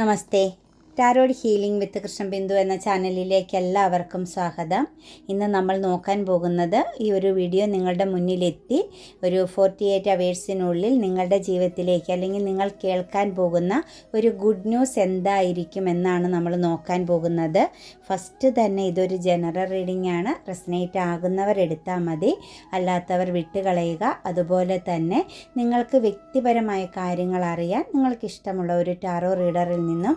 నమస్తే tarot healing വിത്ത് കൃഷ്ണബിന്ദു എന്ന ചാനലിലേക്ക് എല്ലാവർക്കും സ്വാഗതം. ഇന്ന് നമ്മൾ നോക്കാൻ പോകുന്നത് ഈ ഒരു വീഡിയോ നിങ്ങളുടെ മുന്നിലെത്തി ഒരു ഫോർട്ടി എയ്റ്റ് അവേഴ്സിനുള്ളിൽ നിങ്ങളുടെ ജീവിതത്തിലേക്ക് അല്ലെങ്കിൽ നിങ്ങൾ കേൾക്കാൻ പോകുന്ന ഒരു ഗുഡ് ന്യൂസ് എന്തായിരിക്കും എന്നാണ് നമ്മൾ നോക്കാൻ പോകുന്നത്. ഫസ്റ്റ് തന്നെ ഇതൊരു ജനറൽ റീഡിംഗ് ആണ്. റെസനേറ്റ് ആകുന്നവർ എടുത്താൽ മതി. അല്ലാത്തവർ വിട്ടുകളയുക. അതുപോലെ തന്നെ നിങ്ങൾക്ക് വ്യക്തിപരമായ കാര്യങ്ങൾ അറിയാൻ നിങ്ങൾക്ക് ഇഷ്ടമുള്ള ഒരു ടാറോ റീഡറിൽ നിന്നും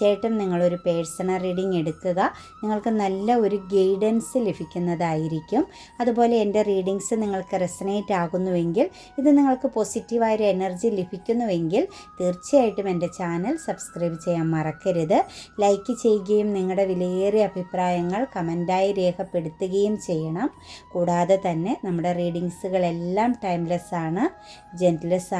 തീർച്ചയായിട്ടും നിങ്ങളൊരു പേഴ്സണൽ റീഡിംഗ് എടുക്കുക. നിങ്ങൾക്ക് നല്ല ഒരു ഗൈഡൻസ് ലഭിക്കുന്നതായിരിക്കും. അതുപോലെ എന്റെ റീഡിങ്സ് നിങ്ങൾക്ക് റെസനേറ്റ് ആകുന്നുവെങ്കിൽ ഇത് നിങ്ങൾക്ക് പോസിറ്റീവായൊരു എനർജി ലഭിക്കുന്നുവെങ്കിൽ തീർച്ചയായിട്ടും എന്റെ ചാനൽ സബ്സ്ക്രൈബ് ചെയ്യാൻ മറക്കരുത്. ലൈക്ക് ചെയ്യുകയും നിങ്ങളുടെ വിലയേറിയ അഭിപ്രായങ്ങൾ കമന്റായി രേഖപ്പെടുത്തുകയും ചെയ്യണം. കൂടാതെ തന്നെ നമ്മുടെ റീഡിങ്സുകളെല്ലാം ടൈംലെസ് ആണ്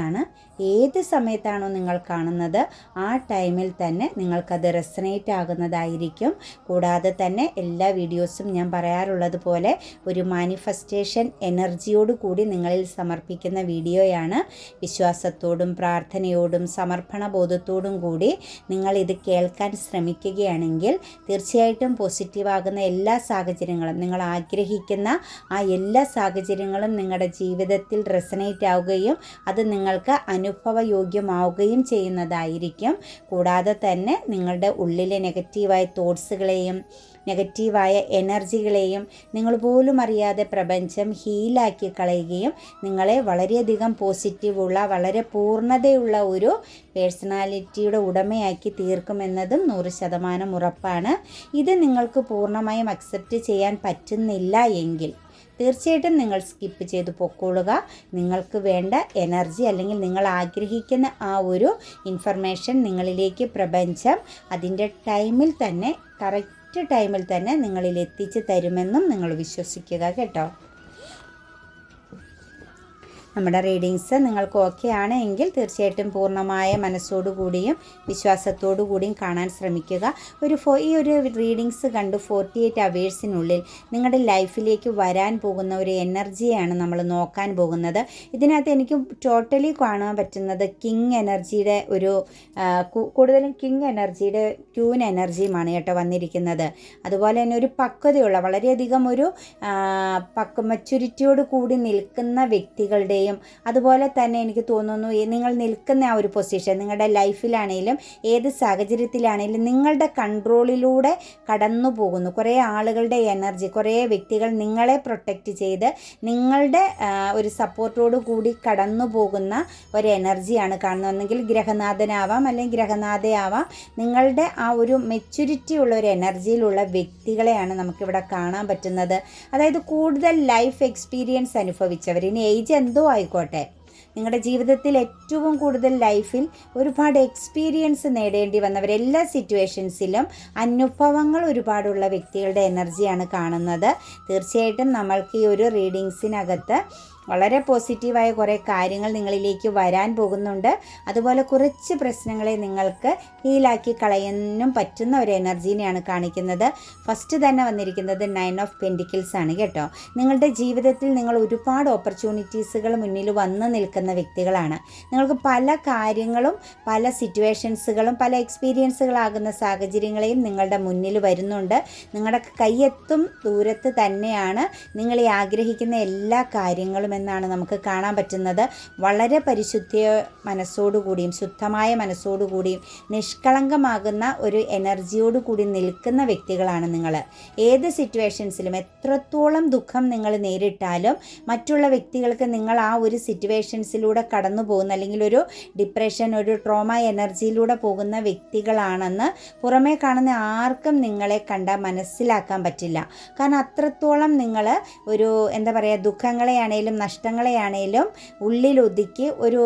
ആണ്. ഏത് സമയത്താണോ നിങ്ങൾ കാണുന്നത് ആ ടൈമിൽ തന്നെ നിങ്ങൾക്കത് റെസനേറ്റ് ആകുന്നതായിരിക്കും. കൂടാതെ തന്നെ എല്ലാ വീഡിയോസും ഞാൻ പറയാറുള്ളത് പോലെ ഒരു മാനിഫെസ്റ്റേഷൻ എനർജിയോട് കൂടി നിങ്ങളിൽ സമർപ്പിക്കുന്ന വീഡിയോയാണ് വിശ്വാസത്തോടും പ്രാർത്ഥനയോടും സമർപ്പണ ബോധത്തോടും കൂടി നിങ്ങൾ ഇത് കേൾക്കാൻ ശ്രമിക്കുകയാണെങ്കിൽ തീർച്ചയായിട്ടും പോസിറ്റീവാകുന്ന എല്ലാ സാഹചര്യങ്ങളും നിങ്ങൾ ആഗ്രഹിക്കുന്ന ആ എല്ലാ സാഹചര്യങ്ങളും നിങ്ങളുടെ ജീവിതത്തിൽ റെസനേറ്റ് ആവുകയും അത് നിങ്ങൾക്ക് അനുഭവയോഗ്യമാവുകയും ചെയ്യുന്നതായിരിക്കും. കൂടാതെ തന്നെ നിങ്ങളുടെ ഉള്ളിലെ നെഗറ്റീവായ തോട്ട്സുകളെയും നെഗറ്റീവായ എനർജികളെയും നിങ്ങൾ പോലും അറിയാതെ പ്രപഞ്ചം ഹീലാക്കി കളയുകയും നിങ്ങളെ വളരെയധികം പോസിറ്റീവുള്ള വളരെ പൂർണതയുള്ള ഒരു പേഴ്സണാലിറ്റിയുടെ ഉടമയാക്കി തീർക്കുമെന്നതും നൂറ് ശതമാനം ഉറപ്പാണ്. ഇത് നിങ്ങൾക്ക് പൂർണമായും അക്സെപ്റ്റ് ചെയ്യാൻ പറ്റുന്നില്ല എങ്കിൽ. തീർച്ചയായിട്ടും നിങ്ങൾ സ്കിപ്പ് ചെയ്ത് പൊക്കോളുക. നിങ്ങൾക്ക് വേണ്ട എനർജി അല്ലെങ്കിൽ നിങ്ങൾ ആഗ്രഹിക്കുന്ന ആ ഒരു ഇൻഫർമേഷൻ നിങ്ങളിലേക്ക് പ്രപഞ്ചം അതിന്റെ ടൈമിൽ തന്നെ കറക്റ്റ് ടൈമിൽ തന്നെ നിങ്ങളിൽ എത്തിച്ച് തരുമെന്നും നിങ്ങൾ വിശ്വസിക്കുക കേട്ടോ. നമ്മുടെ റീഡിങ്സ് നിങ്ങൾക്ക് ഓക്കെ ആണ് എങ്കിൽ തീർച്ചയായിട്ടും പൂർണമായ മനസ്സോടുകൂടിയും വിശ്വാസത്തോടു കൂടിയും കാണാൻ ശ്രമിക്കുക. ഒരു ഫോ ഈ ഒരു റീഡിങ്സ് കണ്ട് ഫോർട്ടി എയ്റ്റ് അവേഴ്സിനുള്ളിൽ നിങ്ങളുടെ ലൈഫിലേക്ക് വരാൻ പോകുന്ന ഒരു എനർജിയാണ് നമ്മൾ നോക്കാൻ പോകുന്നത്. ഇതിനകത്ത് എനിക്ക് ടോട്ടലി കാണാൻ പറ്റുന്നത് കിങ് എനർജിയുടെ ഒരു കൂടുതലും കിങ് എനർജിയുടെ ക്യൂൻ എനർജിയുമാണ് കേട്ടോ വന്നിരിക്കുന്നത്. അതുപോലെ തന്നെ ഒരു പക്വതയുള്ള വളരെയധികം ഒരു പക്വ മെച്യൂരിറ്റിയോട് കൂടി നിൽക്കുന്ന വ്യക്തികളുടെ യും അതുപോലെ തന്നെ എനിക്ക് തോന്നുന്നു നിങ്ങൾ നിൽക്കുന്ന ആ ഒരു പൊസിഷൻ നിങ്ങളുടെ ലൈഫിലാണെങ്കിലും ഏത് സാഹചര്യത്തിലാണെങ്കിലും നിങ്ങളുടെ കൺട്രോളിലൂടെ കടന്നു പോകുന്നു കുറേ ആളുകളുടെ എനർജി കുറേ വ്യക്തികൾ നിങ്ങളെ പ്രൊട്ടക്റ്റ് ചെയ്ത് നിങ്ങളുടെ ഒരു സപ്പോർട്ടോട് കൂടി കടന്നു പോകുന്ന ഒരു എനർജിയാണ് കാണുന്നതെങ്കിൽ ഗ്രഹനാഥനാവാം അല്ലെങ്കിൽ ഗ്രഹനാഥയാവാം. നിങ്ങളുടെ ആ ഒരു മെച്യൂരിറ്റി ഉള്ള ഒരു എനർജിയിലുള്ള വ്യക്തികളെയാണ് നമുക്കിവിടെ കാണാൻ പറ്റുന്നത്. അതായത് കൂടുതൽ ലൈഫ് എക്സ്പീരിയൻസ് അനുഭവിച്ചവർ. ഇനി ഏജ് എന്തോ ആയിക്കോട്ടെ. നിങ്ങളുടെ ജീവിതത്തിൽ ഏറ്റവും കൂടുതൽ ലൈഫിൽ ഒരുപാട് എക്സ്പീരിയൻസ് നേടേണ്ടി വന്നവർ എല്ലാ സിറ്റുവേഷൻസിലും അനുഭവങ്ങൾ ഒരുപാടുള്ള വ്യക്തികളുടെ എനർജിയാണ് കാണുന്നത്. തീർച്ചയായിട്ടും നമ്മൾക്ക് ഈ ഒരു റീഡിങ്സിനകത്ത് വളരെ പോസിറ്റീവായ കുറേ കാര്യങ്ങൾ നിങ്ങളിലേക്ക് വരാൻ പോകുന്നുണ്ട്. അതുപോലെ കുറച്ച് പ്രശ്നങ്ങളെ നിങ്ങൾക്ക് ഹീലാക്കി കളയാനും പറ്റുന്ന ഒരു എനർജീനെയാണ് കാണിക്കുന്നത്. ഫസ്റ്റ് തന്നെ വന്നിരിക്കുന്നത് നയൻ ഓഫ് പെൻഡിക്കിൾസ് ആണ് കേട്ടോ. നിങ്ങളുടെ ജീവിതത്തിൽ നിങ്ങൾ ഒരുപാട് ഓപ്പർച്യൂണിറ്റീസുകൾ മുന്നിൽ വന്ന് നിൽക്കുന്ന വ്യക്തികളാണ്. നിങ്ങൾക്ക് പല കാര്യങ്ങളും പല സിറ്റുവേഷൻസുകളും പല എക്സ്പീരിയൻസുകളാകുന്ന സാഹചര്യങ്ങളെയും നിങ്ങളുടെ മുന്നിൽ വരുന്നുണ്ട്. നിങ്ങളുടെ കയ്യെത്തും ദൂരത്ത് തന്നെയാണ് നിങ്ങൾ ഈ ആഗ്രഹിക്കുന്ന എല്ലാ കാര്യങ്ങളും എന്നാണ് നമുക്ക് കാണാൻ പറ്റുന്നത്. വളരെ പരിശുദ്ധിയ മനസ്സോടുകൂടിയും ശുദ്ധമായ മനസ്സോടുകൂടിയും നിഷ്കളങ്കമാകുന്ന ഒരു എനർജിയോടുകൂടി നിൽക്കുന്ന വ്യക്തികളാണ് നിങ്ങൾ. ഏത് സിറ്റുവേഷൻസിലും എത്രത്തോളം ദുഃഖം നിങ്ങൾ നേരിട്ടാലും മറ്റുള്ള വ്യക്തികൾക്ക് നിങ്ങൾ ആ ഒരു സിറ്റുവേഷൻസിലൂടെ കടന്നു പോകുന്ന അല്ലെങ്കിൽ ഒരു ഡിപ്രഷൻ ഒരു ട്രോമ എനർജിയിലൂടെ പോകുന്ന വ്യക്തികളാണെന്ന് പുറമേ കാണുന്ന ആർക്കും നിങ്ങളെ കണ്ട മനസ്സിലാക്കാൻ പറ്റില്ല. കാരണം അത്രത്തോളം നിങ്ങൾ ഒരു എന്താ പറയുക ദുഃഖങ്ങളെയാണേലും നഷ്ടങ്ങളെയാണേലും ഉള്ളിലൊതുക്കി ഒരു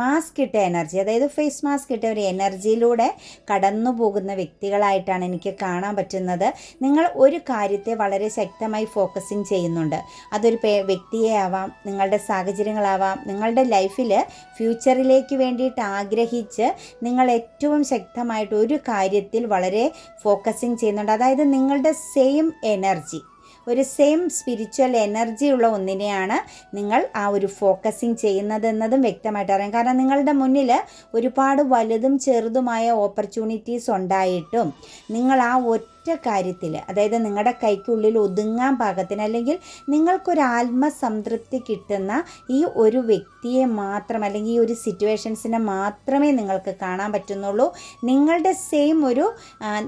മാസ്ക് ഇട്ട എനർജി അതായത് ഫേസ് മാസ്ക് ഇട്ട ഒരു എനർജിയിലൂടെ കടന്നു പോകുന്ന വ്യക്തികളായിട്ടാണ് എനിക്ക് കാണാൻ പറ്റുന്നത്. നിങ്ങൾ ഒരു കാര്യത്തെ വളരെ ശക്തമായി ഫോക്കസിങ് ചെയ്യുന്നുണ്ട്. അതൊരു വ്യക്തിയെ ആവാം നിങ്ങളുടെ സാഹചര്യങ്ങളാവാം നിങ്ങളുടെ ലൈഫിൽ ഫ്യൂച്ചറിലേക്ക് വേണ്ടിയിട്ട് ആഗ്രഹിച്ച് നിങ്ങൾ ഏറ്റവും ശക്തമായിട്ട് ഒരു കാര്യത്തിൽ വളരെ ഫോക്കസിങ് ചെയ്യുന്നുണ്ട്. അതായത് നിങ്ങളുടെ സെയിം എനർജി ഒരു സെയിം സ്പിരിച്വൽ എനർജി ഉള്ള ഒന്നിനെയാണ് നിങ്ങൾ ആ ഒരു ഫോക്കസിങ് ചെയ്യുന്നത് എന്നതും വ്യക്തമായിട്ട് അറിയാം. കാരണം നിങ്ങളുടെ മുന്നിൽ ഒരുപാട് വലുതും ചെറുതുമായ ഓപ്പർച്യൂണിറ്റീസ് ഉണ്ടായിട്ടും നിങ്ങൾ ആ ഒറ്റ കാര്യത്തിൽ അതായത് നിങ്ങളുടെ കൈക്കുള്ളിൽ ഒതുങ്ങാൻ പാകത്തിന് അല്ലെങ്കിൽ നിങ്ങൾക്കൊരു ആത്മസംതൃപ്തി കിട്ടുന്ന ഈ ഒരു വ്യക്തിയെ മാത്രം അല്ലെങ്കിൽ ഈ ഒരു സിറ്റുവേഷൻസിനെ മാത്രമേ നിങ്ങൾക്ക് കാണാൻ പറ്റുന്നുള്ളൂ. നിങ്ങളുടെ സെയിം ഒരു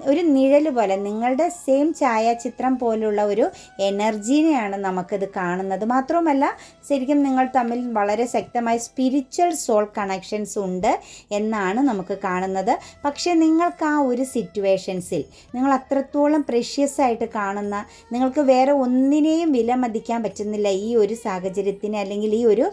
ഒരു നിഴൽ പോലെ നിങ്ങളുടെ സെയിം ഛായാചിത്രം പോലുള്ള ഒരു എനർജീനെയാണ് നമുക്കിത് കാണുന്നത്. മാത്രവുമല്ല ശരിക്കും നിങ്ങൾ തമ്മിൽ വളരെ ശക്തമായ സ്പിരിച്വൽ സോൾ കണക്ഷൻസ് ഉണ്ട് എന്നാണ് നമുക്ക് കാണുന്നത്. പക്ഷേ നിങ്ങൾക്ക് ആ ഒരു സിറ്റുവേഷൻസിൽ നിങ്ങൾ അത്രത്തോളം പ്രഷ്യസ് ആയിട്ട് കാണുന്ന നിങ്ങൾക്ക് വേറെ ഒന്നിനെയും വിലമതിക്കാൻ പറ്റുന്നില്ല ഈ ഒരു സാഹചര്യത്തിന് അല്ലെങ്കിൽ ഈ ഒരു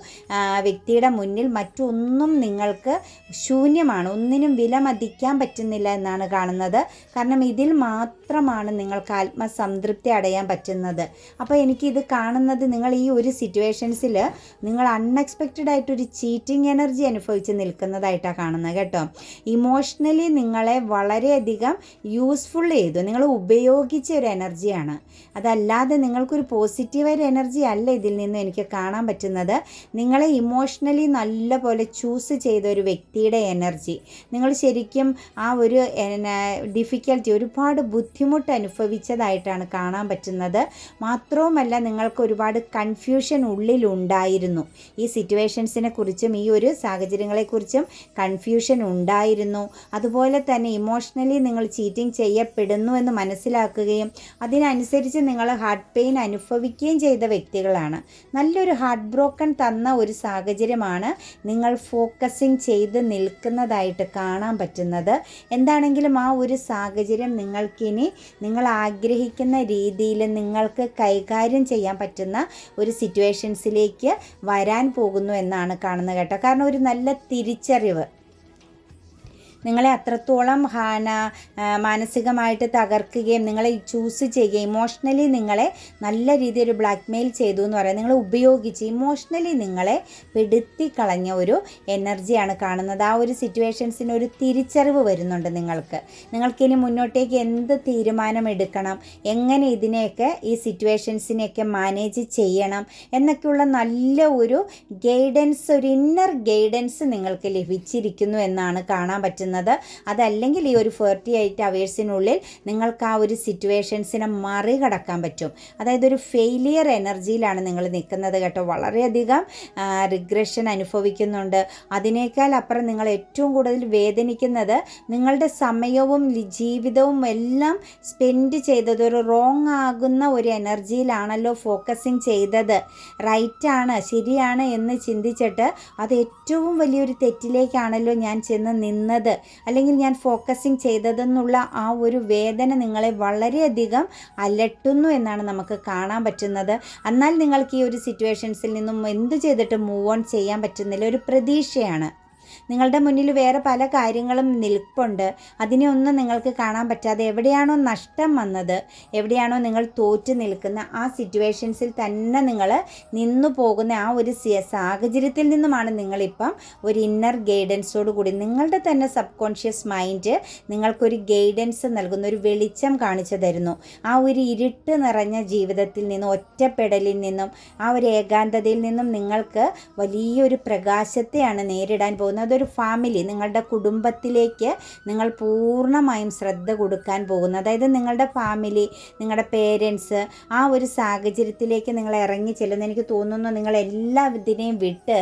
വ്യക്തിയുടെ മുന്നിൽ മറ്റൊന്നും നിങ്ങൾക്ക് ശൂന്യമാണ്. ഒന്നിനും വിലമതിക്കാൻ പറ്റുന്നില്ല എന്നാണ് കാണുന്നത്. കാരണം ഇതിൽ മാത്രമാണ് നിങ്ങൾക്ക് ആത്മസംതൃപ്തി അടയാൻ പറ്റുന്നത്. അപ്പോൾ എനിക്കിത് കാണുന്നത് നിങ്ങൾ ഈ ഒരു സിറ്റുവേഷൻസിൽ നിങ്ങൾ അൺഎക്സ്പെക്റ്റഡ് ആയിട്ടൊരു ചീറ്റിംഗ് എനർജി അനുഭവിച്ച് നിൽക്കുന്നതായിട്ടാണ് കാണുന്നത് കേട്ടോ. ഇമോഷണലി നിങ്ങളെ വളരെയധികം യൂസ്ഫുൾ ചെയ്തു. നിങ്ങൾ ഉപയോഗിച്ച ഒരു എനർജിയാണ്. അതല്ലാതെ നിങ്ങൾക്കൊരു പോസിറ്റീവായൊരു എനർജി അല്ല ഇതിൽ നിന്ന് എനിക്ക് കാണാൻ പറ്റുന്നത്. നിങ്ങളെ ഇമോഷണലി നല്ല പോലെ ചൂസ് ചെയ്ത ഒരു വ്യക്തിയുടെ എനർജി നിങ്ങൾ ശരിക്കും ആ ഒരു ഡിഫിക്കൽറ്റി ഒരുപാട് ബുദ്ധിമുട്ട് അനുഭവിച്ചതായിട്ടാണ് കാണാൻ പറ്റുന്നത്. മാത്രവുമല്ല നിങ്ങൾക്ക് ഒരുപാട് കൺഫ്യൂഷൻ ഉള്ളിലുണ്ടായിരുന്നു ഈ സിറ്റുവേഷൻസിനെ കുറിച്ചും ഈ ഒരു സാഹചര്യങ്ങളെക്കുറിച്ചും കൺഫ്യൂഷൻ ഉണ്ടായിരുന്നു. അതുപോലെ തന്നെ ഇമോഷണലി നിങ്ങൾ ചീറ്റിംഗ് ചെയ്യപ്പെടുന്നു എന്ന് മനസ്സിലാക്കുകയും അതിനനുസരിച്ച് നിങ്ങൾ ഹാർട്ട് പെയിൻ അനുഭവിക്കുകയും ചെയ്ത വ്യക്തികളാണ്. നല്ലൊരു ഹാർട്ട് ബ്രോക്കൺ തന്ന ഒരു സാഹചര്യമാണ് നിങ്ങൾ ഫോക്കസിങ് ചെയ്ത് നിൽക്കുന്നതായിട്ട് കാണാൻ പറ്റുന്നത്. എന്താണെങ്കിലും ആ ഒരു സാഹചര്യം നിങ്ങൾക്കിനി നിങ്ങൾ ആഗ്രഹിക്കുന്ന രീതിയിൽ നിങ്ങൾക്ക് കൈകാര്യം ചെയ്യാൻ പറ്റുന്ന ഒരു സിറ്റുവേഷൻസിലേക്ക് വരാൻ പോകുന്നു എന്നാണ് കാണുന്നത് കേട്ടോ. കാരണം ഒരു നല്ല തിരിച്ചറിവ് നിങ്ങളെ അത്രത്തോളം ഹാന മാനസികമായിട്ട് തകർക്കുകയും നിങ്ങളെ ചൂസ് ചെയ്യുകയും ഇമോഷണലി നിങ്ങളെ നല്ല രീതിയിൽ ഒരു ബ്ലാക്ക് മെയിൽ ചെയ്തു എന്ന് പറയാം. നിങ്ങളെ ഉപയോഗിച്ച് ഇമോഷണലി നിങ്ങളെ പെടുത്തി കളഞ്ഞ ഒരു എനർജിയാണ് കാണുന്നത്. ആ ഒരു സിറ്റുവേഷൻസിന് ഒരു തിരിച്ചറിവ് വരുന്നുണ്ട് നിങ്ങൾക്ക്. നിങ്ങൾക്കിനി മുന്നോട്ടേക്ക് എന്ത് തീരുമാനം എടുക്കണം? എങ്ങനെ ഇതിനെയൊക്കെ ഈ സിറ്റുവേഷൻസിനെയൊക്കെ മാനേജ് ചെയ്യണം? എന്നൊക്കെയുള്ള നല്ല ഒരു ഗൈഡൻസ് ഒരു ഇന്നർ ഗൈഡൻസ് നിങ്ങൾക്ക് ലഭിച്ചിരിക്കുന്നു എന്നാണ് കാണാൻ പറ്റുന്നത്. അതല്ലെങ്കിൽ ഈ ഒരു ഫോർട്ടി എയ്റ്റ് അവേഴ്സിനുള്ളിൽ നിങ്ങൾക്ക് ആ ഒരു സിറ്റുവേഷൻസിനെ മറികടക്കാൻ പറ്റും. അതായത് ഒരു ഫെയിലിയർ എനർജിയിലാണ് നിങ്ങൾ നിൽക്കുന്നത് കേട്ടോ. വളരെയധികം റിഗ്രഷൻ അനുഭവിക്കുന്നുണ്ട്. അതിനേക്കാൾ അപ്പുറം നിങ്ങൾ ഏറ്റവും കൂടുതൽ വേദനിക്കുന്നത് നിങ്ങളുടെ സമയവും ജീവിതവും എല്ലാം സ്പെൻഡ് ചെയ്തത് ഒരു റോങ് ആകുന്ന ഒരു എനർജിയിലാണല്ലോ ഫോക്കസിങ് ചെയ്തത്. റൈറ്റാണ് ശരിയാണ് എന്ന് ചിന്തിച്ചിട്ട് അത് ഏറ്റവും വലിയൊരു തെറ്റിലേക്കാണല്ലോ ഞാൻ ചെന്ന് നിന്നത്. അല്ലെങ്കിൽ ഞാൻ ഫോക്കസിങ് ചെയ്തതെന്നുള്ള ആ ഒരു വേദന നിങ്ങളെ വളരെയധികം അലട്ടുന്നു എന്നാണ് നമുക്ക് കാണാൻ പറ്റുന്നത്. എന്നാൽ നിങ്ങൾക്ക് ഈ ഒരു സിറ്റുവേഷൻസിൽ നിന്നും എന്തു ചെയ്തിട്ട് മൂവ് ഓൺ ചെയ്യാൻ പറ്റുന്നില്ല. ഒരു പ്രതീക്ഷയാണ്. നിങ്ങളുടെ മുന്നിൽ വേറെ പല കാര്യങ്ങളും നിൽപ്പുണ്ട്. അതിനെ ഒന്നും നിങ്ങൾക്ക് കാണാൻ പറ്റാതെ എവിടെയാണോ നഷ്ടം വന്നത് എവിടെയാണോ നിങ്ങൾ തോറ്റു നിൽക്കുന്ന ആ സിറ്റുവേഷൻസിൽ തന്നെ നിങ്ങൾ നിന്നു പോകുന്ന ആ ഒരു സാഹചര്യത്തിൽ നിന്നുമാണ് നിങ്ങളിപ്പം ഒരു ഇന്നർ ഗൈഡൻസോട് കൂടി നിങ്ങളുടെ തന്നെ സബ് കോൺഷ്യസ് മൈൻഡ് നിങ്ങൾക്കൊരു ഗൈഡൻസ് നൽകുന്ന ഒരു വെളിച്ചം കാണിച്ചു തരുന്നു. ആ ഒരു ഇരുട്ട് നിറഞ്ഞ ജീവിതത്തിൽ നിന്നും ഒറ്റപ്പെടലിൽ നിന്നും ആ ഒരു ഏകാന്തതയിൽ നിന്നും നിങ്ങൾക്ക് വലിയൊരു പ്രകാശത്തെയാണ് നേരിടാൻ പോകുന്നത്. അതൊരു ഫാമിലി നിങ്ങളുടെ കുടുംബത്തിലേക്ക് നിങ്ങൾ പൂർണമായും ശ്രദ്ധ കൊടുക്കാൻ പോകുന്നു. അതായത് നിങ്ങളുടെ ഫാമിലി നിങ്ങളുടെ പേരൻസ് ആ ഒരു സാഹചര്യത്തിലേക്ക് നിങ്ങൾ ഇറങ്ങി ചെല്ലുന്ന. എനിക്ക് തോന്നുന്നു നിങ്ങൾ എല്ലാ ഇതിനെയും വിട്ട്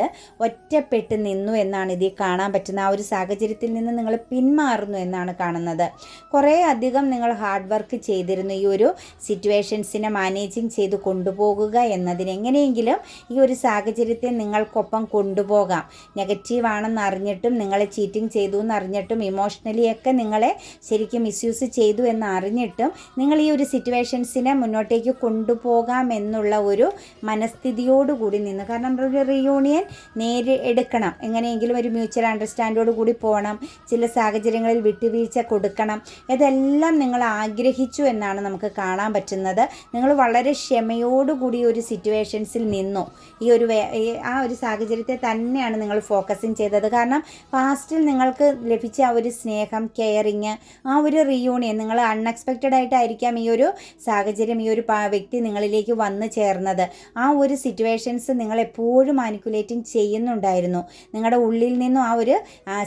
ഒറ്റപ്പെട്ട് നിന്നു എന്നാണ് ഇതിൽ കാണാൻ പറ്റുന്നത്. ആ ഒരു സാഹചര്യത്തിൽ നിന്ന് നിങ്ങൾ പിന്മാറുന്നു എന്നാണ് കാണുന്നത്. കുറേ അധികം നിങ്ങൾ ഹാർഡ് വർക്ക് ചെയ്തിരുന്നു. ഈ ഒരു സിറ്റുവേഷൻസിനെ മാനേജിങ് ചെയ്ത് കൊണ്ടുപോകുക എന്നതിന്. എങ്ങനെയെങ്കിലും ഈ ഒരു സാഹചര്യത്തെ നിങ്ങൾക്കൊപ്പം കൊണ്ടുപോകാം. നെഗറ്റീവ് ആണെന്ന് അറിഞ്ഞിട്ടും നിങ്ങളെ ചീറ്റിംഗ് ചെയ്തു എന്ന് അറിഞ്ഞിട്ടും ഇമോഷണലി ഒക്കെ നിങ്ങളെ ശരിക്കും മിസ്യൂസ് ചെയ്തു എന്ന് അറിഞ്ഞിട്ടും നിങ്ങൾ ഈ ഒരു സിറ്റുവേഷൻസിനെ മുന്നോട്ടേക്ക് കൊണ്ടുപോകാം എന്നുള്ള ഒരു മനസ്ഥിതിയോടുകൂടി നിന്ന്. കാരണം ഒരു റിയൂണിയൻ നേരി എടുക്കണം. എങ്ങനെയെങ്കിലും ഒരു മ്യൂച്വൽ അണ്ടർസ്റ്റാൻഡോട് കൂടി പോകണം ചില സാഹചര്യങ്ങളിൽ വിട്ടുവീഴ്ച കൊടുക്കണം. ഇതെല്ലാം നിങ്ങൾ ആഗ്രഹിച്ചു എന്നാണ് നമുക്ക് കാണാൻ പറ്റുന്നത്. നിങ്ങൾ വളരെ ക്ഷമയോടുകൂടി ഒരു സിറ്റുവേഷൻസിൽ നിന്നു. ഈ ഒരു ആ ഒരു സാഹചര്യത്തെ തന്നെയാണ് നിങ്ങൾ ഫോക്കസിങ് ചെയ്തത്. കാരണം കാരണം പാസ്റ്റിൽ നിങ്ങൾക്ക് ലഭിച്ച ആ ഒരു സ്നേഹം കെയറിങ് ആ ഒരു റിയൂണിയൻ നിങ്ങൾ അൺഎക്സ്പെക്റ്റഡ് ആയിട്ടായിരിക്കാം ഈ ഒരു സാഹചര്യം ഈ ഒരു വ്യക്തി നിങ്ങളിലേക്ക് വന്ന് ചേർന്നത്. ആ ഒരു സിറ്റുവേഷൻസ് നിങ്ങൾ എപ്പോഴും മാനിക്കുലേറ്റിംഗ് ചെയ്യുന്നുണ്ടായിരുന്നു. നിങ്ങളുടെ ഉള്ളിൽ നിന്നും ആ ഒരു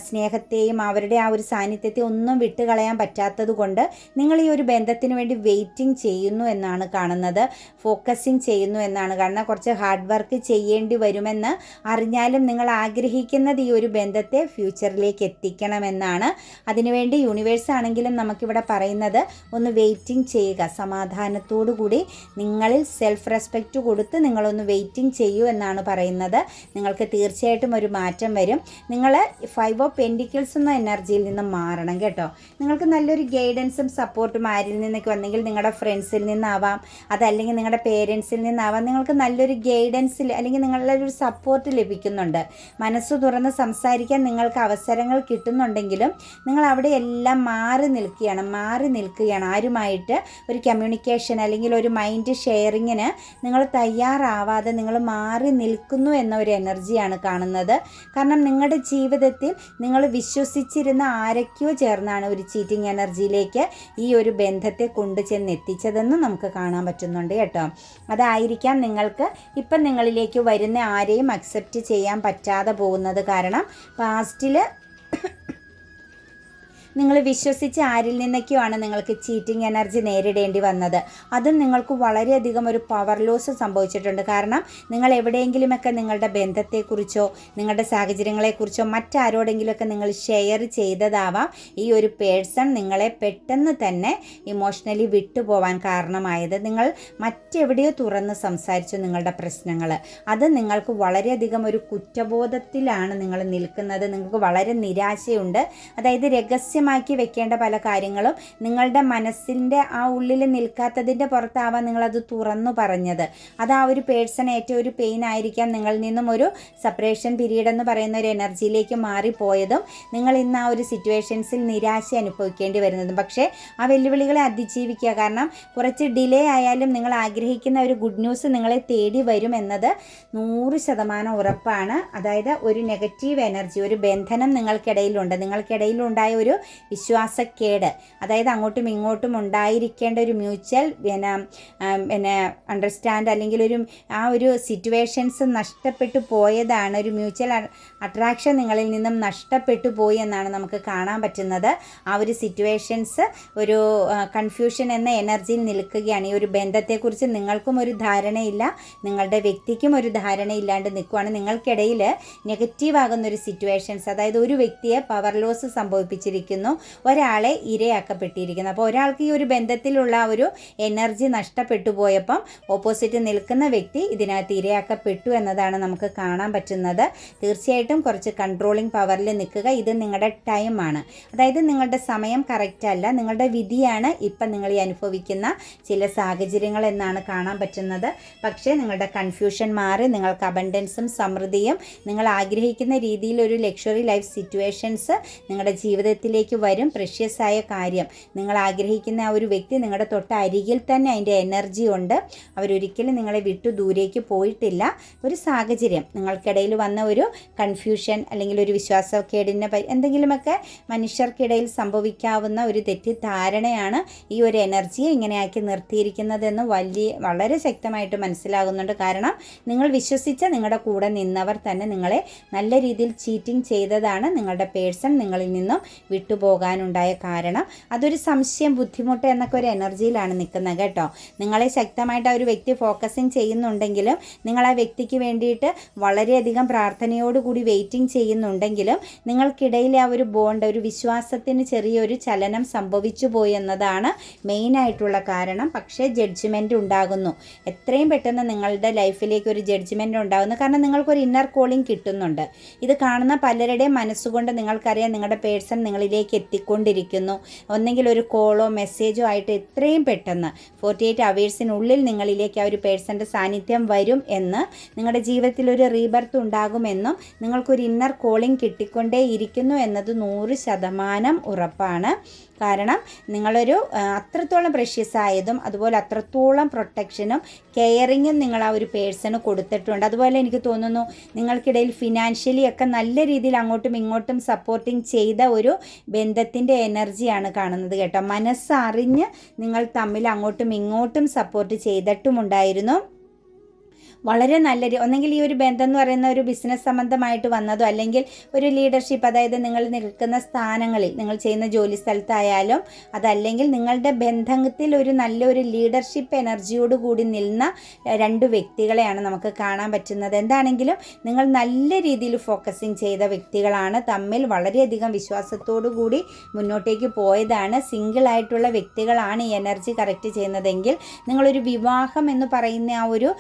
സ്നേഹത്തെയും അവരുടെ ആ ഒരു സാന്നിധ്യത്തെ ഒന്നും വിട്ടുകളയാൻ പറ്റാത്തത് കൊണ്ട് നിങ്ങൾ ഈ ഒരു ബന്ധത്തിന് വേണ്ടി വെയിറ്റിംഗ് ചെയ്യുന്നു എന്നാണ് കാണുന്നത്. ഫോക്കസിങ് ചെയ്യുന്നു എന്നാണ്. കാരണം കുറച്ച് ഹാർഡ് വർക്ക് ചെയ്യേണ്ടി വരുമെന്ന് അറിഞ്ഞാലും നിങ്ങൾ ആഗ്രഹിക്കുന്നത് ഈ ഒരു ബന്ധത്തെ ഫ്യൂച്ചറിലേക്ക് എത്തിക്കണമെന്നാണ് അതിനുവേണ്ടി യൂണിവേഴ്സ് ആണെങ്കിലും നമുക്കിവിടെ പറയുന്നത്. ഒന്ന് വെയിറ്റിംഗ് ചെയ്യുക. സമാധാനത്തോടു കൂടി നിങ്ങളിൽ സെൽഫ് റെസ്പെക്റ്റ് കൊടുത്ത് നിങ്ങളൊന്ന് വെയിറ്റിംഗ് ചെയ്യൂ എന്നാണ് പറയുന്നത്. നിങ്ങൾക്ക് തീർച്ചയായിട്ടും ഒരു മാറ്റം വരും. നിങ്ങൾ ഫൈവ് ഓഫ് പെൻഡിക്കിൾസ് എന്ന എനർജിയിൽ നിന്ന് മാറണം കേട്ടോ. നിങ്ങൾക്ക് നല്ലൊരു ഗൈഡൻസും സപ്പോർട്ടും ആരിൽ നിന്നൊക്കെ വന്നെങ്കിൽ നിങ്ങളുടെ ഫ്രണ്ട്സിൽ നിന്നാവാം. അതല്ലെങ്കിൽ നിങ്ങളുടെ പേരൻസിൽ നിന്നാവാം. നിങ്ങൾക്ക് നല്ലൊരു ഗൈഡൻസിൽ അല്ലെങ്കിൽ നിങ്ങളുടെ ഒരു സപ്പോർട്ട് ലഭിക്കുന്നുണ്ട്. മനസ്സ് തുറന്ന് സംസാരിക്കാൻ നിങ്ങൾക്ക് അവസരങ്ങൾ കിട്ടുന്നുണ്ടെങ്കിലും നിങ്ങൾ അവിടെ എല്ലാം മാറി നിൽക്കുകയാണ് മാറി നിൽക്കുകയാണ്. ആരുമായിട്ട് ഒരു കമ്മ്യൂണിക്കേഷൻ അല്ലെങ്കിൽ ഒരു മൈൻഡ് ഷെയറിങ്ങിന് നിങ്ങൾ തയ്യാറാവാതെ നിങ്ങൾ മാറി നിൽക്കുന്നു എന്ന ഒരു എനർജിയാണ് കാണുന്നത്. കാരണം നിങ്ങളുടെ ജീവിതത്തിൽ നിങ്ങൾ വിശ്വസിച്ചിരുന്ന ആരൊക്കെയോ ചേർന്നാണ് ഒരു ചീറ്റിംഗ് എനർജിയിലേക്ക് ഈ ഒരു ബന്ധത്തെ കൊണ്ടു ചെന്ന് എത്തിച്ചതെന്ന് നമുക്ക് കാണാൻ പറ്റുന്നുണ്ട് കേട്ടോ. അതായിരിക്കാം നിങ്ങൾക്ക് ഇപ്പം നിങ്ങളിലേക്ക് വരുന്ന ആരെയും അക്സെപ്റ്റ് ചെയ്യാൻ പറ്റാതെ പോകുന്നത് കാരണം പാസ്റ്റിൽ നിങ്ങൾ വിശ്വസിച്ച് ആരിൽ നിന്നൊക്കെയാണ് നിങ്ങൾക്ക് ചീറ്റിംഗ് എനർജി നേരിടേണ്ടി വന്നത്. അതും നിങ്ങൾക്ക് വളരെയധികം ഒരു പവർ ലോസ് സംഭവിച്ചിട്ടുണ്ട്. കാരണം നിങ്ങൾ എവിടെയെങ്കിലുമൊക്കെ നിങ്ങളുടെ ബന്ധത്തെക്കുറിച്ചോ നിങ്ങളുടെ സാഹചര്യങ്ങളെക്കുറിച്ചോ മറ്റാരോടെങ്കിലുമൊക്കെ നിങ്ങൾ ഷെയർ ചെയ്തതാവാം ഈ ഒരു പേഴ്സൺ നിങ്ങളെ പെട്ടെന്ന് തന്നെ ഇമോഷണലി വിട്ടുപോവാൻ കാരണമായത്. നിങ്ങൾ മറ്റെവിടെയോ തുറന്ന് സംസാരിച്ചു നിങ്ങളുടെ പ്രശ്നങ്ങൾ അത് നിങ്ങൾക്ക് വളരെയധികം ഒരു കുറ്റബോധത്തിലാണ് നിങ്ങൾ നിൽക്കുന്നത്. നിങ്ങൾക്ക് വളരെ നിരാശയുണ്ട്. അതായത് രഹസ്യമാക്കി വെക്കേണ്ട പല കാര്യങ്ങളും നിങ്ങളുടെ മനസ്സിന്റെ ആ ഉള്ളിൽ നിൽക്കാത്തതിന്റെ പുറത്താവാൻ നിങ്ങളത് തുറന്നു പറഞ്ഞത്. അത് ആ ഒരു പേഴ്സൺ ഏറ്റവും ഒരു പെയിൻ ആയിരിക്കാം. നിങ്ങളിൽ നിന്നും ഒരു സെപ്പറേഷൻ പീരീഡ് എന്ന് പറയുന്ന ഒരു എനർജിയിലേക്ക് മാറിപ്പോയതും നിങ്ങൾ ഇന്ന് ആ ഒരു സിറ്റുവേഷൻസിൽ നിരാശ അനുഭവിക്കേണ്ടി വരുന്നതും. പക്ഷേ ആ വെല്ലുവിളികളെ അതിജീവിക്കുക. കാരണം കുറച്ച് ഡിലേ ആയാലും നിങ്ങൾ ആഗ്രഹിക്കുന്ന ഒരു ഗുഡ് ന്യൂസ് നിങ്ങളെ തേടി വരും എന്നത് നൂറ് ശതമാനം ഉറപ്പാണ്. അതായത് ഒരു നെഗറ്റീവ് എനർജി ഒരു ബന്ധനം നിങ്ങൾക്കിടയിലുണ്ട്. നിങ്ങൾക്കിടയിലുണ്ടായ ഒരു വിശ്വാസക്കേട്. അതായത് അങ്ങോട്ടും ഇങ്ങോട്ടും ഉണ്ടായിരിക്കേണ്ട ഒരു മ്യൂച്വൽ പിന്നെ പിന്നെ അണ്ടർസ്റ്റാൻഡ് അല്ലെങ്കിൽ ഒരു ആ ഒരു സിറ്റുവേഷൻസ് നഷ്ടപ്പെട്ടു പോയതാണ് ഒരു മ്യൂച്വൽ അട്രാക്ഷൻ നിങ്ങളിൽ നിന്നും നഷ്ടപ്പെട്ടു പോയി എന്നാണ് നമുക്ക് കാണാൻ പറ്റുന്നത്. ആ ഒരു സിറ്റുവേഷൻസ് ഒരു കൺഫ്യൂഷൻ എന്ന എനർജിയിൽ നിൽക്കുകയാണ്. ഈ ഒരു ബന്ധത്തെക്കുറിച്ച് നിങ്ങൾക്കും ഒരു ധാരണയില്ല. നിങ്ങളുടെ വ്യക്തിക്കും ഒരു ധാരണയില്ലാണ്ട് നിൽക്കുവാണ്. നിങ്ങൾക്കിടയിൽ നെഗറ്റീവ് ആകുന്ന ഒരു സിറ്റുവേഷൻസ് അതായത് ഒരു വ്യക്തിയെ പവർ ലോസ് സംഭവിപ്പിച്ചിരിക്കുന്നു. ഒരാളെ ഇരയാക്കപ്പെട്ടിരിക്കുന്നു. അപ്പോൾ ഒരാൾക്ക് ഈ ഒരു ബന്ധത്തിലുള്ള ഒരു എനർജി നഷ്ടപ്പെട്ടു പോയപ്പം ഓപ്പോസിറ്റ് നിൽക്കുന്ന വ്യക്തി ഇതിനകത്ത് ഇരയാക്കപ്പെട്ടു എന്നതാണ് നമുക്ക് കാണാൻ പറ്റുന്നത്. തീർച്ചയായിട്ടും കുറച്ച് കൺട്രോളിംഗ് പവറിൽ നിൽക്കുക ഇത് നിങ്ങളുടെ ടൈമാണ് അതായത് നിങ്ങളുടെ സമയം കറക്റ്റ് അല്ല നിങ്ങളുടെ വിധിയാണ് ഇപ്പം നിങ്ങൾ ഈ അനുഭവിക്കുന്ന ചില സാഹചര്യങ്ങൾ എന്നാണ് കാണാൻ പറ്റുന്നത്. പക്ഷേ നിങ്ങളുടെ കൺഫ്യൂഷൻ മാറി നിങ്ങൾക്ക് അബണ്ടൻസും സമൃദ്ധിയും നിങ്ങൾ ആഗ്രഹിക്കുന്ന രീതിയിലൊരു ലക്ഷറി ലൈഫ് സിറ്റുവേഷൻസ് നിങ്ങളുടെ ജീവിതത്തിലേക്ക് വരും. പ്രഷ്യസായ കാര്യം. നിങ്ങൾ ആഗ്രഹിക്കുന്ന ആ ഒരു വ്യക്തി നിങ്ങളുടെ തൊട്ട് അരികിൽ തന്നെ അതിന്റെ എനർജി ഉണ്ട്. അവരൊരിക്കലും നിങ്ങളെ വിട്ടു ദൂരേക്ക് പോയിട്ടില്ല. ഒരു സാഹചര്യം. നിങ്ങൾക്കിടയിൽ വന്ന ഒരു കൺഫ്യൂഷൻ അല്ലെങ്കിൽ ഒരു വിശ്വാസക്കേടിന് എന്തെങ്കിലുമൊക്കെ മനുഷ്യർക്കിടയിൽ സംഭവിക്കാവുന്ന ഒരു തെറ്റിദ്ധാരണയാണ് ഈ ഒരു എനർജിയെ ഇങ്ങനെയാക്കി നിർത്തിയിരിക്കുന്നതെന്ന് വലിയ വളരെ ശക്തമായിട്ട് മനസ്സിലാകുന്നുണ്ട്. കാരണം നിങ്ങൾ വിശ്വസിച്ച നിങ്ങളുടെ കൂടെ നിന്നവർ തന്നെ നിങ്ങളെ നല്ല രീതിയിൽ ചീറ്റിംഗ് ചെയ്തതാണ് നിങ്ങളുടെ പേഴ്സൺ നിങ്ങളിൽ നിന്നും വിട്ടുപോകാനുണ്ടായ കാരണം അതൊരു സംശയം ബുദ്ധിമുട്ട് എന്നൊക്കെ ഒരു എനർജിയിലാണ് നിൽക്കുന്നത് കേട്ടോ. നിങ്ങളെ ശക്തമായിട്ട് ആ ഒരു വ്യക്തി ഫോക്കസിങ് ചെയ്യുന്നുണ്ടെങ്കിലും നിങ്ങൾ ആ വ്യക്തിക്ക് വേണ്ടിയിട്ട് വളരെയധികം പ്രാർത്ഥനയോടുകൂടി വെയിറ്റിംഗ് ചെയ്യുന്നുണ്ടെങ്കിലും നിങ്ങൾക്കിടയിലെ ആ ഒരു ബോണ്ട് ഒരു വിശ്വാസത്തിന് ചെറിയൊരു ചലനം സംഭവിച്ചു പോയി എന്നതാണ് മെയിനായിട്ടുള്ള കാരണം. പക്ഷേ ജഡ്ജ്മെന്റ് ഉണ്ടാകുന്നു. എത്രയും പെട്ടെന്ന് നിങ്ങളുടെ ലൈഫിലേക്ക് ഒരു ജഡ്ജ്മെന്റ് ഉണ്ടാകുന്നു. കാരണം നിങ്ങൾക്കൊരു ഇന്നർ കോളിംഗ് കിട്ടുന്നുണ്ട്. ഇത് കാണുന്ന പലരുടെയും മനസ്സുകൊണ്ട് നിങ്ങൾക്കറിയാം നിങ്ങളുടെ പേഴ്സൺ നിങ്ങളിലേക്ക് എത്തിക്കൊണ്ടിരിക്കുന്നു. ഒന്നെങ്കിൽ ഒരു കോളോ മെസ്സേജോ ആയിട്ട് എത്രയും പെട്ടെന്ന് ഫോർട്ടി എയ്റ്റ് അവേഴ്സിനുള്ളിൽ നിങ്ങളിലേക്ക് ആ ഒരു പേഴ്സന്റെ സാന്നിധ്യം വരും എന്ന് നിങ്ങളുടെ ജീവിതത്തിൽ ഒരു റീബർത്ത് ഉണ്ടാകുമെന്നും നിങ്ങൾക്കൊരു ഇന്നർ കോളിംഗ് കിട്ടിക്കൊണ്ടേ ഇരിക്കുന്നു എന്നത് നൂറ് ശതമാനം ഉറപ്പാണ്. കാരണം നിങ്ങളൊരു അത്രത്തോളം പ്രഷ്യസ് ആയതും അതുപോലെ അത്രത്തോളം പ്രൊട്ടക്ഷനും കെയറിങ്ങും നിങ്ങൾ ആ ഒരു പേഴ്സണ് കൊടുത്തിട്ടുണ്ട്. അതുപോലെ എനിക്ക് തോന്നുന്നു നിങ്ങൾക്കിടയിൽ ഫിനാൻഷ്യലി ഒക്കെ നല്ല രീതിയിൽ അങ്ങോട്ടും ഇങ്ങോട്ടും സപ്പോർട്ടിങ് ചെയ്ത ഒരു ബന്ധത്തിന്റെ എനർജിയാണ് കാണുന്നത് കേട്ടോ. മനസ്സറിഞ്ഞ് നിങ്ങൾ തമ്മിൽ അങ്ങോട്ടും ഇങ്ങോട്ടും സപ്പോർട്ട് ചെയ്തിട്ടുമുണ്ടായിരുന്നു. വളരെ നല്ലൊരു ഒന്നെങ്കിൽ ഈ ഒരു ബന്ധം എന്ന് പറയുന്ന ഒരു ബിസിനസ് സംബന്ധമായിട്ട് വന്നതോ അല്ലെങ്കിൽ ഒരു ലീഡർഷിപ്പ് അതായത് നിങ്ങൾ നിൽക്കുന്ന സ്ഥാനങ്ങളിൽ നിങ്ങൾ ചെയ്യുന്ന ജോലി സ്ഥലത്തായാലും അതല്ലെങ്കിൽ നിങ്ങളുടെ ബന്ധത്തിൽ ഒരു നല്ലൊരു ലീഡർഷിപ്പ് എനർജിയോട് കൂടി നിന്ന രണ്ട് വ്യക്തികളെയാണ് നമുക്ക് കാണാൻ പറ്റുന്നത്. എന്താണെങ്കിലും നിങ്ങൾ നല്ല രീതിയിൽ ഫോക്കസിങ് ചെയ്ത വ്യക്തികളാണ് തമ്മിൽ വളരെയധികം വിശ്വാസത്തോടു കൂടി മുന്നോട്ടേക്ക് പോയതാണ്. സിംഗിൾ ആയിട്ടുള്ള വ്യക്തികളാണ് ഈ എനർജി കറക്റ്റ് ചെയ്യുന്നതെങ്കിൽ നിങ്ങളൊരു വിവാഹം എന്ന് പറയുന്ന ആ ഒരു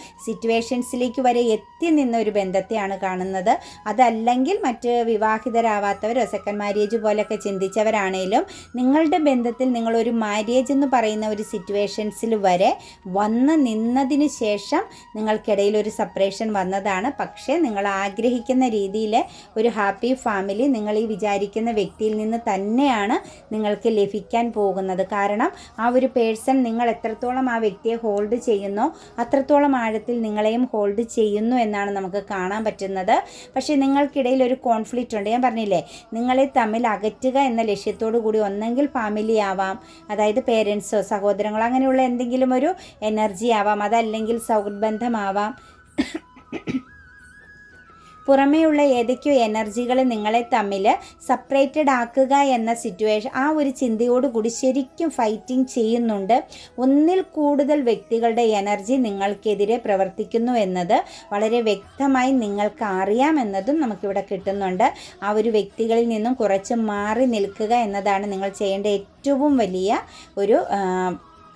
സിറ്റുവേഷൻസിലേക്ക് വരെ എത്തി നിന്ന ഒരു ബന്ധത്തെയാണ് കാണുന്നത്. അതല്ലെങ്കിൽ മറ്റ് വിവാഹിതരാവാത്തവരോ സെക്കൻഡ് മാരേജ് പോലൊക്കെ ചിന്തിച്ചവരാണേലും നിങ്ങളുടെ ബന്ധത്തിൽ നിങ്ങളൊരു മാരേജ് എന്ന് പറയുന്ന ഒരു സിറ്റുവേഷൻസിൽ വരെ വന്ന് നിന്നതിന് ശേഷം നിങ്ങൾക്കിടയിൽ ഒരു സെപ്പറേഷൻ വന്നതാണ്. പക്ഷേ നിങ്ങൾ ആഗ്രഹിക്കുന്ന രീതിയിൽ ഒരു ഹാപ്പി ഫാമിലി നിങ്ങൾ ഈ വിചാരിക്കുന്ന വ്യക്തിയിൽ നിന്ന് തന്നെയാണ് നിങ്ങൾക്ക് ലഭിക്കാൻ പോകുന്നത്. കാരണം ആ ഒരു പേഴ്സൺ നിങ്ങൾ എത്രത്തോളം ആ വ്യക്തിയെ ഹോൾഡ് ചെയ്യുന്നോ അത്രത്തോളം ആഴത്തിൽ നിങ്ങളെയും ഹോൾഡ് ചെയ്യുന്നു എന്നാണ് നമുക്ക് കാണാൻ പറ്റുന്നത്. പക്ഷേ നിങ്ങൾക്കിടയിൽ ഒരു കോൺഫ്ലിക്റ്റ് ഉണ്ട്. ഞാൻ പറഞ്ഞില്ലേ നിങ്ങളെ തമ്മിൽ അകറ്റുക എന്ന ലക്ഷ്യത്തോടു കൂടി ഒന്നെങ്കിൽ ഫാമിലി ആവാം. അതായത് പേരൻസോ സഹോദരങ്ങളോ അങ്ങനെയുള്ള എന്തെങ്കിലും ഒരു എനർജി ആവാം. അതല്ലെങ്കിൽ സൗഹൃദബന്ധമാവാം. പുറമേയുള്ള ഏതൊക്കെയോ എനർജികൾ നിങ്ങളെ തമ്മിൽ സെപ്പറേറ്റഡ് ആക്കുക എന്ന സിറ്റുവേഷൻ ആ ഒരു ചിന്തയോടുകൂടി ശരിക്കും ഫൈറ്റിംഗ് ചെയ്യുന്നുണ്ട്. ഒന്നിൽ കൂടുതൽ വ്യക്തികളുടെ എനർജി നിങ്ങൾക്കെതിരെ പ്രവർത്തിക്കുന്നു എന്നത് വളരെ വ്യക്തമായി നിങ്ങൾക്ക് അറിയാമെന്നതും നമുക്കിവിടെ കിട്ടുന്നുണ്ട്. ആ ഒരു വ്യക്തികളിൽ നിന്നും കുറച്ച് മാറി നിൽക്കുക എന്നതാണ് നിങ്ങൾ ചെയ്യേണ്ട ഏറ്റവും വലിയ ഒരു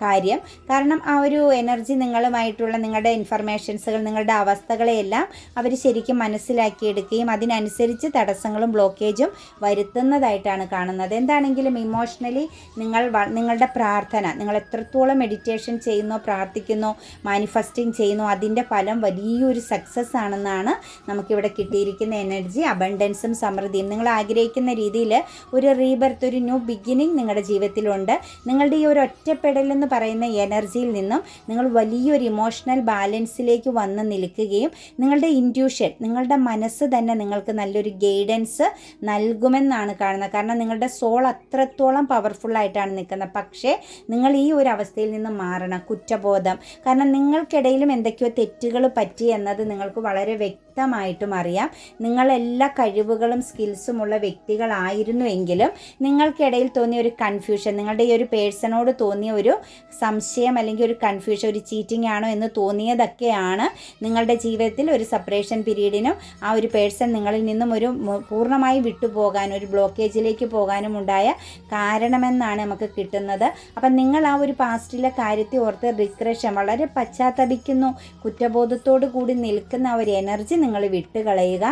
കാര്യം. കാരണം ആ ഒരു എനർജി നിങ്ങളുമായിട്ടുള്ള നിങ്ങളുടെ ഇൻഫർമേഷൻസുകൾ നിങ്ങളുടെ അവസ്ഥകളെയെല്ലാം അവർ ശരിക്കും മനസ്സിലാക്കിയെടുക്കുകയും അതിനനുസരിച്ച് തടസ്സങ്ങളും ബ്ലോക്കേജും വരുത്തുന്നതായിട്ടാണ് കാണുന്നത്. എന്താണെങ്കിലും ഇമോഷണലി നിങ്ങൾ നിങ്ങളുടെ പ്രാർത്ഥന നിങ്ങൾ എത്രത്തോളം മെഡിറ്റേഷൻ ചെയ്യുന്നോ പ്രാർത്ഥിക്കുന്നോ മാനിഫെസ്റ്റിംഗ് ചെയ്യുന്നോ അതിന്റെ ഫലം വലിയൊരു സക്സസ് ആണെന്നാണ് നമുക്കിവിടെ കിട്ടിയിരിക്കുന്ന എനർജി അബണ്ടൻസും സമൃദ്ധിയും. നിങ്ങൾ ആഗ്രഹിക്കുന്ന രീതിയിൽ ഒരു റീബർത്ത് ഒരു ന്യൂ ബിഗിനിങ് നിങ്ങളുടെ ജീവിതത്തിലുണ്ട്. നിങ്ങളുടെ ഈ ഒരു ഒറ്റപ്പെടൽ എന്ന് പറയുന്ന എനർജിയിൽ നിന്നും നിങ്ങൾ വലിയൊരു ഇമോഷണൽ ബാലൻസിലേക്ക് വന്ന് നിൽക്കുകയും നിങ്ങളുടെ ഇന്റ്യൂഷൻ നിങ്ങളുടെ മനസ്സ് തന്നെ നിങ്ങൾക്ക് നല്ലൊരു ഗൈഡൻസ് നൽകുമെന്നാണ് കാണുന്നത്. കാരണം നിങ്ങളുടെ സോൾ അത്രത്തോളം പവർഫുള്ളായിട്ടാണ് നിൽക്കുന്നത്. പക്ഷേ നിങ്ങൾ ഈ ഒരു അവസ്ഥയിൽ നിന്ന് മാറണം. കുറ്റബോധം. കാരണം നിങ്ങൾക്കിടയിലും എന്തൊക്കെയോ തെറ്റുകൾ പറ്റി എന്നത് നിങ്ങൾക്ക് വളരെ വ്യക്തമായിട്ടും അറിയാം. നിങ്ങൾ എല്ലാ കഴിവുകളും സ്കിൽസും ഉള്ള വ്യക്തികളായിരുന്നുവെങ്കിലും നിങ്ങൾക്കിടയിൽ തോന്നിയ ഒരു കൺഫ്യൂഷൻ നിങ്ങളുടെ ഈ ഒരു പേഴ്സണോട് തോന്നിയ ഒരു സംശയം അല്ലെങ്കിൽ ഒരു കൺഫ്യൂഷൻ ഒരു ചീറ്റിംഗ് ആണോ എന്ന് തോന്നിയതൊക്കെയാണ് നിങ്ങളുടെ ജീവിതത്തിൽ ഒരു സെപ്പറേഷൻ പീരീഡിനും ആ ഒരു പേഴ്സൺ നിങ്ങളിൽ നിന്നും ഒരു പൂർണമായും വിട്ടുപോകാൻ ഒരു ബ്ലോക്കേജിലേക്ക് പോകാനും ഉണ്ടായ കാരണമെന്നാണ് നമുക്ക് കിട്ടുന്നത്. അപ്പം നിങ്ങൾ ആ ഒരു പാസ്റ്റിലെ കാര്യത്തെ ഓർത്ത് റിക്രഷൻ വളരെ പശ്ചാത്തപിക്കുന്നു. കുറ്റബോധത്തോടു കൂടി നിൽക്കുന്ന ആ ഒരു എനർജി നിങ്ങൾ വിട്ടുകളയുക.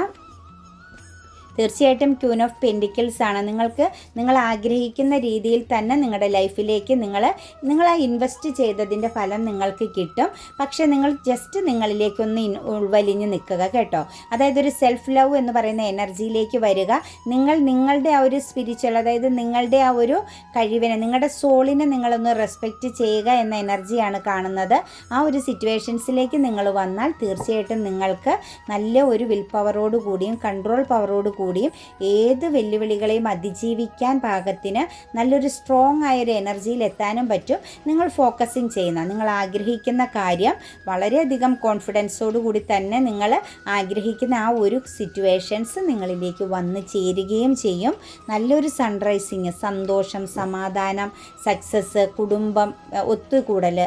തീർച്ചയായിട്ടും ക്യൂൻ ഓഫ് പെൻഡിക്കിൾസ് ആണ്. നിങ്ങൾക്ക് നിങ്ങൾ ആഗ്രഹിക്കുന്ന രീതിയിൽ തന്നെ നിങ്ങളുടെ ലൈഫിലേക്ക് നിങ്ങൾ നിങ്ങൾ ആ ഇൻവെസ്റ്റ് ചെയ്തതിന്റെ ഫലം നിങ്ങൾക്ക് കിട്ടും. പക്ഷേ നിങ്ങൾ ജസ്റ്റ് നിങ്ങളിലേക്കൊന്ന് ഉൾവലിഞ്ഞ് നിൽക്കുക കേട്ടോ. അതായത് ഒരു സെൽഫ് ലവ് എന്ന് പറയുന്ന എനർജിയിലേക്ക് വരിക. നിങ്ങൾ നിങ്ങളുടെ ആ ഒരു സ്പിരിച്വൽ അതായത് നിങ്ങളുടെ ആ ഒരു കഴിവിനെ നിങ്ങളുടെ സോളിനെ നിങ്ങളൊന്ന് റെസ്പെക്റ്റ് ചെയ്യുക എന്ന എനർജിയാണ് കാണുന്നത്. ആ ഒരു സിറ്റുവേഷൻസിലേക്ക് നിങ്ങൾ വന്നാൽ തീർച്ചയായിട്ടും നിങ്ങൾക്ക് നല്ല ഒരു വിൽ പവറോട് കൂടിയും കൺട്രോൾ പവറോട് കൂടിയും ഏത് വെല്ലുവിളികളെയും അതിജീവിക്കാൻ പാകത്തിന് നല്ലൊരു സ്ട്രോങ് ആയ ഒരു എനർജിയിൽ എത്താനും പറ്റും. നിങ്ങൾ ഫോക്കസിങ് ചെയ്യുന്ന നിങ്ങൾ ആഗ്രഹിക്കുന്ന കാര്യം വളരെയധികം കോൺഫിഡൻസോടു കൂടി തന്നെ നിങ്ങൾ ആഗ്രഹിക്കുന്ന ആ ഒരു സിറ്റുവേഷൻസ് നിങ്ങളിലേക്ക് വന്ന് ചേരുകയും ചെയ്യും. നല്ലൊരു സൺറൈസിങ് സന്തോഷം സമാധാനം സക്സസ് കുടുംബം ഒത്തുകൂടൽ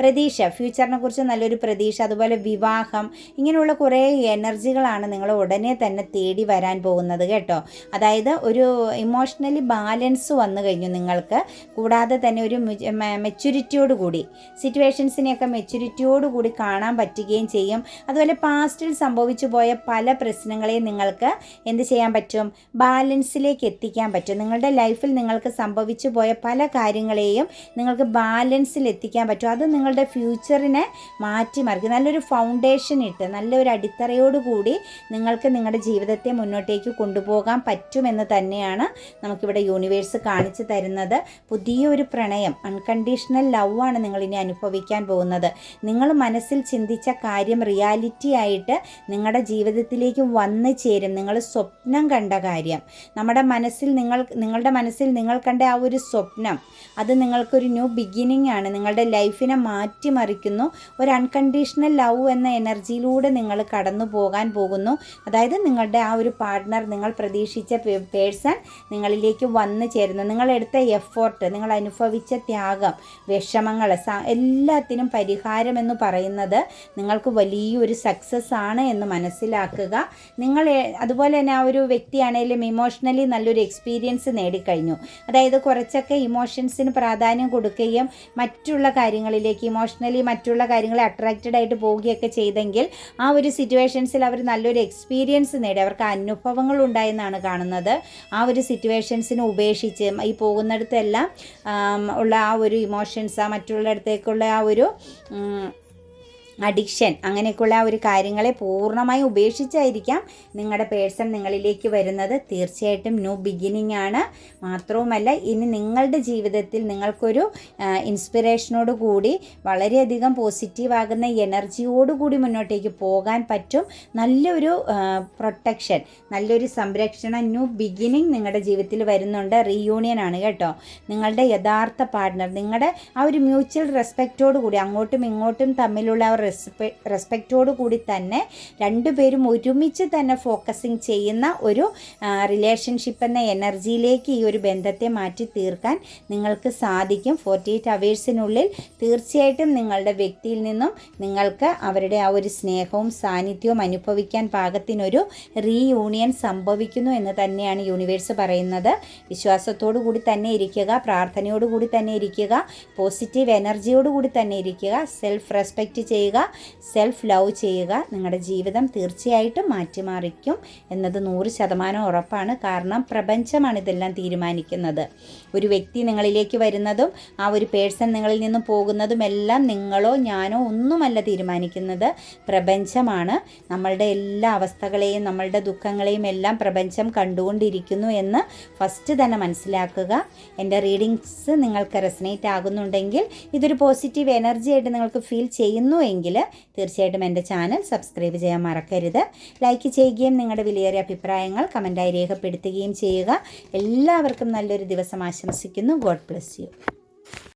പ്രതീക്ഷ ഫ്യൂച്ചറിനെ കുറിച്ച് നല്ലൊരു പ്രതീക്ഷ അതുപോലെ വിവാഹം ഇങ്ങനെയുള്ള കുറേ എനർജികളാണ് നിങ്ങൾ ഉടനെ തന്നെ തേടി വരാൻ പോകുന്നത്. കേട്ടോ. അതായത് ഒരു ഇമോഷണലി ബാലൻസ് വന്നു കഴിഞ്ഞു നിങ്ങൾക്ക്. കൂടാതെ തന്നെ ഒരു മെച്യൂരിറ്റിയോട് കൂടി. സിറ്റുവേഷൻസിനെയൊക്കെ മെച്യൂരിറ്റിയോട് കൂടി കാണാൻ പറ്റുകയും ചെയ്യും. അതുപോലെ പാസ്റ്റിൽ സംഭവിച്ചു പോയ പല പ്രശ്നങ്ങളെയും നിങ്ങൾക്ക് എന്ത് ചെയ്യാൻ പറ്റും? ബാലൻസിലേക്ക് എത്തിക്കാൻ പറ്റും. നിങ്ങളുടെ ലൈഫിൽ നിങ്ങൾക്ക് സംഭവിച്ചു പോയ പല കാര്യങ്ങളെയും നിങ്ങൾക്ക് ബാലൻസിൽ എത്തിക്കാൻ പറ്റും. അത് നിങ്ങളുടെ ഫ്യൂച്ചറിനെ മാറ്റിമറിക്കും. നല്ലൊരു ഫൗണ്ടേഷൻ ഇട്ട് നല്ലൊരു അടിത്തറയോട് കൂടി നിങ്ങൾക്ക് നിങ്ങളുടെ ജീവിതത്തെ മുന്നോട്ടേക്ക് കൊണ്ടുപോകാൻ പറ്റുമെന്ന് തന്നെയാണ് നമുക്കിവിടെ യൂണിവേഴ്സ് കാണിച്ചു തരുന്നത്. പുതിയൊരു പ്രണയം അൺകണ്ടീഷണൽ ലവ് ആണ് നിങ്ങൾ ഇനി അനുഭവിക്കാൻ പോകുന്നത്. നിങ്ങൾ മനസ്സിൽ ചിന്തിച്ച കാര്യം റിയാലിറ്റി ആയിട്ട് നിങ്ങളുടെ ജീവിതത്തിലേക്ക് വന്നു ചേരും. നിങ്ങൾ സ്വപ്നം കണ്ട കാര്യം. നമ്മുടെ മനസ്സിൽ നിങ്ങൾ നിങ്ങളുടെ മനസ്സിൽ നിങ്ങൾ കണ്ട ആ ഒരു സ്വപ്നം അത് നിങ്ങൾക്കൊരു ന്യൂ ബിഗിനിങ് ആണ്. നിങ്ങളുടെ ലൈഫിനെ മാറ്റിമറിക്കുന്നു. ഒരു അൺകണ്ടീഷണൽ ലവ് എന്ന എനർജിയിലൂടെ നിങ്ങൾ കടന്നു പോകാൻ പോകുന്നു. അതായത് നിങ്ങളുടെ ആ ഒരു പാർട്ട്ണർ നിങ്ങൾ പ്രതീക്ഷിച്ച പേഴ്സൺ നിങ്ങളിലേക്ക് വന്നു ചേരുന്നു. നിങ്ങൾ എടുത്ത എഫോർട്ട് നിങ്ങൾ അനുഭവിച്ച ത്യാഗം വിഷമങ്ങൾ എല്ലാത്തിനും പരിഹാരം എന്ന് പറയുന്നത് നിങ്ങൾക്ക് വലിയൊരു സക്സസ് ആണ് എന്ന് മനസ്സിലാക്കുക. നിങ്ങൾ അതുപോലെ തന്നെ ആ ഒരു വ്യക്തിയാണെങ്കിലും ഇമോഷണലി നല്ലൊരു എക്സ്പീരിയൻസ് നേടിക്കഴിഞ്ഞു. അതായത് കുറച്ചൊക്കെ ഇമോഷൻസിന് പ്രാധാന്യം കൊടുക്കുകയും മറ്റുള്ള കാര്യങ്ങളിലേക്ക് ഇമോഷണലി മറ്റുള്ള കാര്യങ്ങളെ അട്രാക്റ്റഡ് ആയിട്ട് പോവുകയൊക്കെ ചെയ്തെങ്കിൽ ആ ഒരു സിറ്റുവേഷൻസിൽ അവർ നല്ലൊരു എക്സ്പീരിയൻസ് നേടി. അവർക്ക് അനുഭവങ്ങൾ ഉണ്ടായെന്നാണ് കാണുന്നത്. ആ ഒരു സിറ്റുവേഷൻസിനെ ഉപേക്ഷിച്ച് ഈ പോകുന്നിടത്തെല്ലാം ഉള്ള ആ ഒരു ഇമോഷൻസ് ആ മറ്റുള്ളിടത്തേക്കുള്ള ആ ഒരു അഡിക്ഷൻ അങ്ങനെയൊക്കെയുള്ള ഒരു കാര്യങ്ങളെ പൂർണമായി ഉപേക്ഷിച്ചായിരിക്കാം നിങ്ങളുടെ പേഴ്സൺ നിങ്ങളിലേക്ക് വരുന്നത്. തീർച്ചയായിട്ടും ന്യൂ ബിഗിനിങ് ആണ്. മാത്രവുമല്ല ഇനി നിങ്ങളുടെ ജീവിതത്തിൽ നിങ്ങൾക്കൊരു ഇൻസ്പിറേഷനോട് കൂടി വളരെയധികം പോസിറ്റീവ് ആകുന്ന എനർജിയോടുകൂടി മുന്നോട്ടേക്ക് പോകാൻ പറ്റും. നല്ലൊരു പ്രൊട്ടക്ഷൻ നല്ലൊരു സംരക്ഷണം ന്യൂ ബിഗിനിങ് നിങ്ങളുടെ ജീവിതത്തിൽ വരുന്നുണ്ട്. റീയൂണിയൻ ആണ് കേട്ടോ. നിങ്ങളുടെ യഥാർത്ഥ പാർട്ട്ണർ നിങ്ങളുടെ ആ ഒരു മ്യൂച്വൽ റെസ്പെക്റ്റോട് കൂടി അങ്ങോട്ടും ഇങ്ങോട്ടും തമ്മിലുള്ള റെസ്പെ റെസ്പെക്റ്റോട് കൂടി തന്നെ രണ്ടുപേരും ഒരുമിച്ച് തന്നെ ഫോക്കസിങ് ചെയ്യുന്ന ഒരു റിലേഷൻഷിപ്പ് എന്ന എനർജിയിലേക്ക് ഈ ഒരു ബന്ധത്തെ മാറ്റി തീർക്കാൻ നിങ്ങൾക്ക് സാധിക്കും. ഫോർട്ടി എയ്റ്റ് അവേഴ്സിനുള്ളിൽ തീർച്ചയായിട്ടും നിങ്ങളുടെ വ്യക്തിയിൽ നിന്നും നിങ്ങൾക്ക് അവരുടെ ആ ഒരു സ്നേഹവും സാന്നിധ്യവും അനുഭവിക്കാൻ പാകത്തിനൊരു റീയൂണിയൻ സംഭവിക്കുന്നു എന്ന് തന്നെയാണ് യൂണിവേഴ്സ് പറയുന്നത്. വിശ്വാസത്തോടു കൂടി തന്നെ ഇരിക്കുക പ്രാർത്ഥനയോടുകൂടി തന്നെ ഇരിക്കുക പോസിറ്റീവ് എനർജിയോടുകൂടി തന്നെ ഇരിക്കുക സെൽഫ് റെസ്പെക്റ്റ് ചെയ്യുക ചെയ്യുക സെൽഫ് ലവ് ചെയ്യുക നിങ്ങളുടെ ജീവിതം തീർച്ചയായിട്ടും മാറ്റിമാറിക്കും എന്നത് നൂറ് ശതമാനം ഉറപ്പാണ്. കാരണം പ്രപഞ്ചമാണ് ഇതെല്ലാം തീരുമാനിക്കുന്നത്. ഒരു വ്യക്തി നിങ്ങളിലേക്ക് വരുന്നതും ആ ഒരു പേഴ്സൺ നിങ്ങളിൽ നിന്ന് പോകുന്നതും എല്ലാം നിങ്ങളോ ഞാനോ ഒന്നുമല്ല തീരുമാനിക്കുന്നത്. പ്രപഞ്ചമാണ്. നമ്മളുടെ എല്ലാ അവസ്ഥകളെയും നമ്മളുടെ ദുഃഖങ്ങളെയും എല്ലാം പ്രപഞ്ചം കണ്ടുകൊണ്ടിരിക്കുന്നു എന്ന് ഫസ്റ്റ് തന്നെ മനസ്സിലാക്കുക. എന്റെ റീഡിങ്സ് നിങ്ങൾക്ക് റെസനേറ്റ് ആകുന്നുണ്ടെങ്കിൽ ഇതൊരു പോസിറ്റീവ് എനർജി ആയിട്ട് നിങ്ങൾക്ക് ഫീൽ ചെയ്യുന്നു എങ്കിൽ തീർച്ചയായിട്ടും എന്റെ ചാനൽ സബ്സ്ക്രൈബ് ചെയ്യാൻ മറക്കരുത്. ലൈക്ക് ചെയ്യുകയും നിങ്ങളുടെ വിലയേറിയ അഭിപ്രായങ്ങൾ കമന്റായി രേഖപ്പെടുത്തുകയും ചെയ്യുക. എല്ലാവർക്കും നല്ലൊരു ദിവസം ആശംസിക്കുന്നു. God bless you